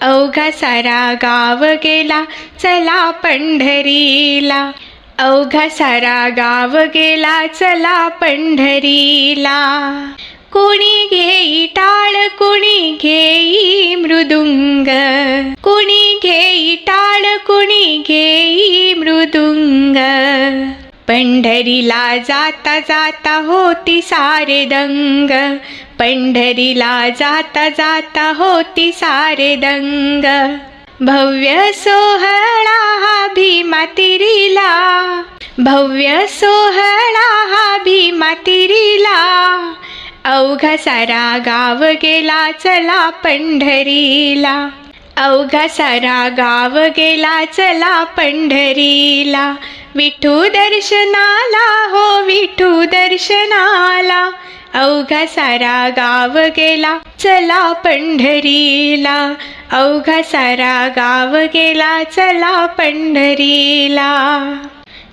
अवघा सारा गाव गेला चला पंढरीला. अवघा सारा गाव गेला चला पंढरीला. कोणी घेई टाळ कोणी घेई मृदुंग. कोणी घेई टाळ कोणी घेई मृदुंग. पंढरीला जाता जाता होती सारे दंग. पंढरीला जाता जाता होती सारे दंग. भव्य सोहळा हा भीमा तिरीला. भव्य सोहळा हा भीमा तिरीला. अवघा सारा गाव गेला चला पंढरीला. अवघा सारा गाव गेला चला पंढरीला. विठू दर्शनाला हो विठू दर्शनाला. अवघा सारा गाव गेला चला पंढरीला. अवघा सारा गाव गेला चला पंढरीला.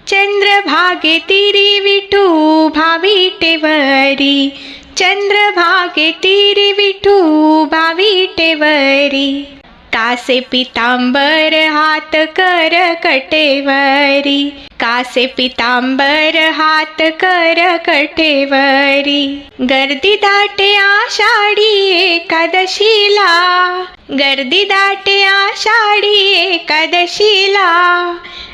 चंद्रभागे तिरी विठू भावी टेवरी. चंद्रभागे तिरी विठू भावी टेवरी. कासे पितांबर हात कर कटेवरी. कासे पितांबर हात कर कटेवरी. गर्दी दाटे आषाढी एकादशीला. गर्दी दाटे आषाढी एकादशीला.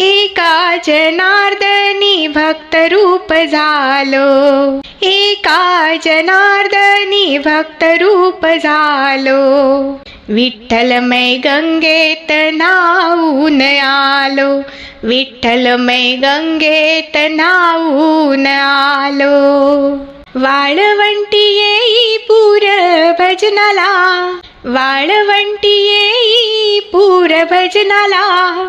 एका जनार्दनी भक्त रूप झालो? एका जनार्दनी भक्त रूप झालो? विठ्ठलमय गंगेत नाऊन आलो. विठ्ठलमय गंगेत नाऊन आलो. वाळवंटी येई पूर भजनाला. वाळवंटी येई पूर भजनाला.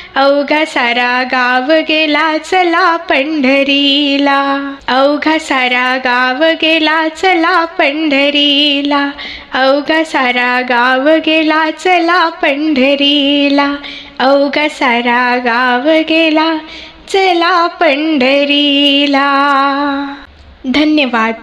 अवघा सारा गाव गेला चला पंढरीला. अवघा सारा गाव गेला चला पंढरीला. अवघा सारा गाव गेला चला पंढरीला. अवघा सारा गाव गेला चला पंढरीला. धन्यवाद.